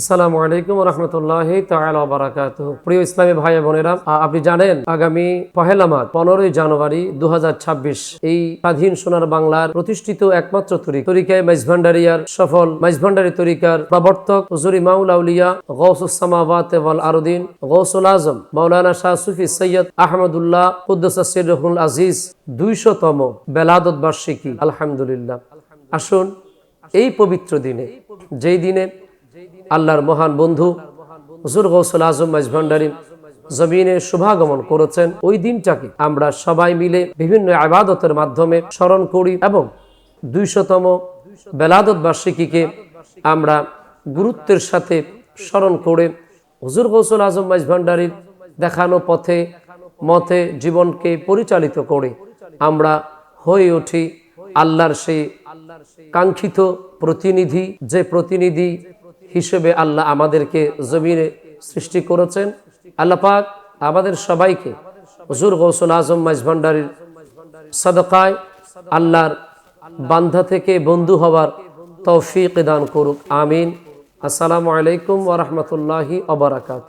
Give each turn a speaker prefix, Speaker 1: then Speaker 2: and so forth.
Speaker 1: আসসালামু আলাইকুম রহমতুল্লাহ বারাকাত প্রিয় ইসলামী ভাই বোনেরা আপনি জানেন আগামী পহেলা মার্চ পনেরোই জানুয়ারি দু এই স্বাধীন সোনার বাংলার প্রতিষ্ঠিত একমাত্র তরিক, তরিকায় মাইজভান্ডারিয়ার, সফল মাইজভান্ডারি তরিকার প্রবর্তক হুজুরি মাউল আউলিয়া গৌসুসামাবাত ওয়াল আরুদ্দিন গৌসুল আজম, মাওলানা শাহ সুফি সৈয়দ আহমদুল্লাহ কুদ্দুসাসির রহুল আজিজ, দুইশতম বেলাদত বার্ষিকী। আলহামদুলিল্লাহ। আসুন, এই পবিত্র দিনে, যেই দিনে আল্লাহর মহান বন্ধু হুজুর গৌসুল আজম মাইজভান্ডারি জমিনে শুভাগমন করেছেন। ওই দিনটাকে আমরা সবাই মিলে বিভিন্ন আবাদতের মাধ্যমে স্মরণ করি এবং দুইশতম বেলাদত বার্ষিকীকে আমরা গুরুত্বের সাথে স্মরণ করে হুজুর গৌসুল আজম মাইজভান্ডারির দেখানো পথে, মতে, জীবনকে পরিচালিত করে আমরা হয়ে উঠি আল্লাহর সেই কাঙ্ক্ষিত প্রতিনিধি, যে প্রতিনিধি হিসেবে আল্লাহ আমাদেরকে জমিনে সৃষ্টি করেছেন। আল্লাহ পাক আমাদের সবাইকে হজুর গৌসুল আজম মাইজভান্ডারির সদকায় আল্লাহর বান্ধা থেকে বন্ধু হওয়ার তৌফিক দান করুক, আমিন। আসসালামু আলাইকুম ওরহমতুল্লাহি অবরাকাত